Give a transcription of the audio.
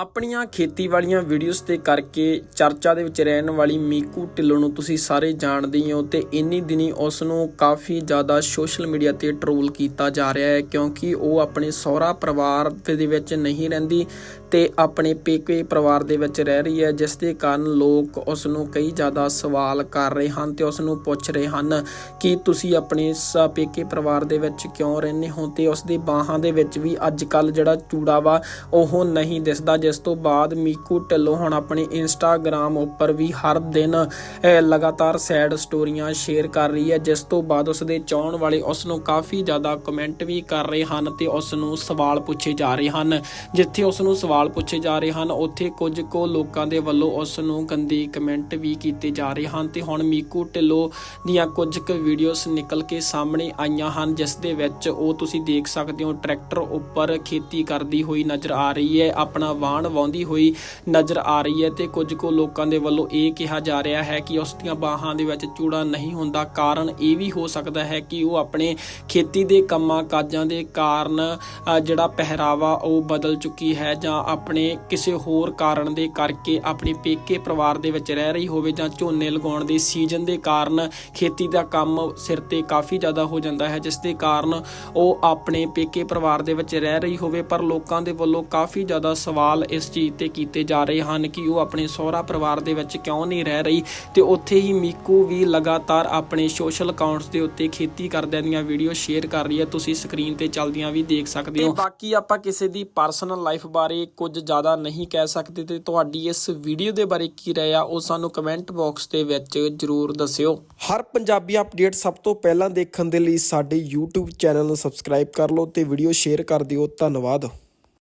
ਆਪਣੀਆਂ ਖੇਤੀ ਵਾਲੀਆਂ ਵੀਡੀਓਜ਼ ਤੇ ਕਰਕੇ ਚਰਚਾ ਦੇ ਵਿੱਚ ਰਹਿਣ ਵਾਲੀ ਮੀਕੂ ਢਿੱਲੋਂ ਨੂੰ ਤੁਸੀਂ ਸਾਰੇ ਜਾਣਦੇ ਹੋ ਤੇ ਇੰਨੀ ਦਿਨੀ ਉਸ ਨੂੰ ਕਾਫੀ ਜ਼ਿਆਦਾ ਸੋਸ਼ਲ ਮੀਡੀਆ ਤੇ ਟ੍ਰੋਲ ਕੀਤਾ ਜਾ ਰਿਹਾ ਹੈ ਕਿਉਂਕਿ ਉਹ ਆਪਣੇ ਸਹੁਰਾ ਪਰਿਵਾਰ ਦੇ ਵਿੱਚ ਨਹੀਂ ਰਹਿੰਦੀ ਤੇ ਆਪਣੇ ਪੇਕੇ ਪਰਿਵਾਰ ਦੇ ਵਿੱਚ ਰਹਿ ਰਹੀ ਹੈ, ਜਿਸ ਦੇ ਕਾਰਨ ਲੋਕ ਉਸ ਨੂੰ ਕਈ ਜ਼ਿਆਦਾ ਸਵਾਲ ਕਰ ਰਹੇ ਹਨ ਤੇ ਉਸ ਨੂੰ ਪੁੱਛ ਰਹੇ ਹਨ ਕਿ ਤੁਸੀਂ ਆਪਣੇ ਸ- ਪੇਕੇ ਪਰਿਵਾਰ ਦੇ ਵਿੱਚ ਕਿਉਂ ਰਹਿੰਦੇ ਹੋ ਤੇ ਉਸ ਦੇ ਬਾਹਾਂ ਦੇ ਵਿੱਚ ਵੀ ਅੱਜ ਕੱਲ ਜਿਹੜਾ ਚੂੜਾ ਵਾ ਉਹ ਨਹੀਂ ਦਿਸਦਾ ਜਿਸ ਤੋਂ ਬਾਅਦ ਮੀਕੂ ਢਿੱਲੋਂ ਹੁਣ ਆਪਣੇ ਇੰਸਟਾਗ੍ਰam ਉੱਪਰ ਵੀ ਹਰ ਦਿਨ ਲਗਾਤਾਰ ਸੈਡ ਸਟੋਰੀਆਂ ਸ਼ੇਅਰ ਕਰ ਰਹੀ ਹੈ, ਜਿਸ ਤੋਂ ਬਾਅਦ ਉਸ ਦੇ ਚਾਹਣ ਵਾਲੇ ਉਸ ਨੂੰ ਕਾਫੀ ਜ਼ਿਆਦਾ ਕਮੈਂਟ ਵੀ ਕਰ ਰਹੇ ਹਨ ਤੇ ਉਸ ਨੂੰ ਸਵਾਲ ਪੁੱਛੇ ਜਾ ਰਹੇ ਹਨ। ਜਿੱਥੇ ਉਸ ਨੂੰ ਸਵਾਲ ਪੁੱਛੇ ਜਾ ਰਹੇ ਹਨ, ਉੱਥੇ ਕੁਝ ਕੁ ਲੋਕਾਂ ਦੇ ਵੱਲੋਂ ਉਸ ਨੂੰ ਗੰਦੇ ਕਮੈਂਟ ਵੀ ਕੀਤੇ ਜਾ ਰਹੇ ਹਨ ਤੇ ਹੁਣ ਮੀਕੂ ਢਿੱਲੋਂ ਦੀਆਂ ਕੁਝ ਕੁ ਵੀਡੀਓਜ਼ ਨਿਕਲ ਕੇ ਸਾਹਮਣੇ ਆਈਆਂ ਹਨ, ਜਿਸ ਦੇ ਵਿੱਚ ਉਹ ਤੁਸੀਂ ਦੇਖ ਸਕਦੇ ਹੋ, ਟਰੈਕਟਰ ਉੱਪਰ ਖੇਤੀ ਕਰਦੀ ਹੋਈ ਨਜ਼ਰ ਆ ਰਹੀ ਹੈ, ਆਪਣਾ ਵਾਹਣ ਵਾਉਂਦੀ ਹੋਈ ਨਜ਼ਰ ਆ ਰਹੀ ਹੈ ਤੇ ਕੁਝ ਕੁ ਲੋਕਾਂ ਦੇ ਵੱਲੋਂ ਇਹ ਕਿਹਾ ਜਾ ਰਿਹਾ ਹੈ ਕਿ ਉਸ ਦੀਆਂ ਬਾਹਾਂ ਦੇ ਵਿੱਚ ਚੂੜਾ ਨਹੀਂ ਹੁੰਦਾ। ਕਾਰਨ ਇਹ ਵੀ ਹੋ ਸਕਦਾ ਹੈ ਕਿ ਉਹ ਆਪਣੇ ਖੇਤੀ ਦੇ ਕੰਮਾਂ ਕਾਜਾਂ ਦੇ ਕਾਰਨ ਜਿਹੜਾ ਪਹਿਰਾਵਾ ਉਹ ਬਦਲ ਚੁੱਕੀ ਹੈ ਜਾਂ ਆਪਣੇ ਕਿਸੇ ਹੋਰ ਕਾਰਨ ਦੇ ਕਰਕੇ ਆਪਣੇ ਪੇਕੇ ਪਰਿਵਾਰ ਦੇ ਵਿੱਚ ਰਹਿ ਰਹੀ ਹੋਵੇ ਜਾਂ ਝੋਨੇ ਲਗਾਉਣ ਦੇ ਸੀਜ਼ਨ ਦੇ ਕਾਰਨ ਖੇਤੀ ਦਾ ਕੰਮ ਸਿਰ ਤੇ ਕਾਫੀ ਜ਼ਿਆਦਾ ਹੋ ਜਾਂਦਾ ਹੈ, ਜਿਸ ਦੇ ਕਾਰਨ ਉਹ ਆਪਣੇ ਪੇਕੇ ਪਰਿਵਾਰ ਦੇ ਵਿੱਚ ਰਹਿ ਰਹੀ ਹੋਵੇ। ਪਰ ਲੋਕਾਂ ਦੇ ਵੱਲੋਂ ਕਾਫੀ ਜ਼ਿਆਦਾ ਸਵਾਲ ਇਸ ਚੀਜ਼ ਤੇ ਕੀਤੇ ਜਾ ਰਹੇ ਹਨ ਕਿ ਉਹ ਆਪਣੇ ਸਹੁਰਾ ਪਰਿਵਾਰ ਦੇ ਵਿੱਚ ਕਿਉਂ ਨਹੀਂ ਰਹਿ ਰਹੀ ਤੇ ਉੱਥੇ ਹੀ ਮੀਕੂ ਵੀ ਲਗਾਤਾਰ ਆਪਣੇ ਸੋਸ਼ਲ ਅਕਾਊਂਟਸ ਦੇ ਉੱਤੇ ਖੇਤੀ ਕਰਦਿਆਂ ਦੀਆਂ ਵੀਡੀਓ ਸ਼ੇਅਰ ਕਰ ਰਹੀ ਹੈ। ਤੁਸੀਂ ਸਕਰੀਨ ਤੇ ਚੱਲਦੀਆਂ ਵੀ ਦੇਖ ਸਕਦੇ ਹੋ। ਬਾਕੀ ਆਪਾਂ ਕਿਸੇ ਦੀ ਪਰਸਨਲ ਲਾਈਫ ਬਾਰੇ ਕੁਝ ਜ਼ਿਆਦਾ ਨਹੀਂ ਕਹਿ ਸਕਦੇ ਤੇ ਤੁਹਾਡੀ ਇਸ ਵੀਡੀਓ ਦੇ ਬਾਰੇ ਕੀ ਰਾਏ ਆ ਉਹ ਸਾਨੂੰ ਕਮੈਂਟ ਬਾਕਸ ਦੇ ਵਿੱਚ ਜਰੂਰ ਦੱਸਿਓ। ਹਰ ਪੰਜਾਬੀ ਅਪਡੇਟ ਸਭ ਤੋਂ ਪਹਿਲਾਂ ਦੇਖਣ ਦੇ ਲਈ ਸਾਡੇ YouTube ਚੈਨਲ ਨੂੰ ਸਬਸਕ੍ਰਾਈਬ ਕਰ ਲਓ ਤੇ ਵੀਡੀਓ ਸ਼ੇਅਰ ਕਰ ਦਿਓ। ਧੰਨਵਾਦ।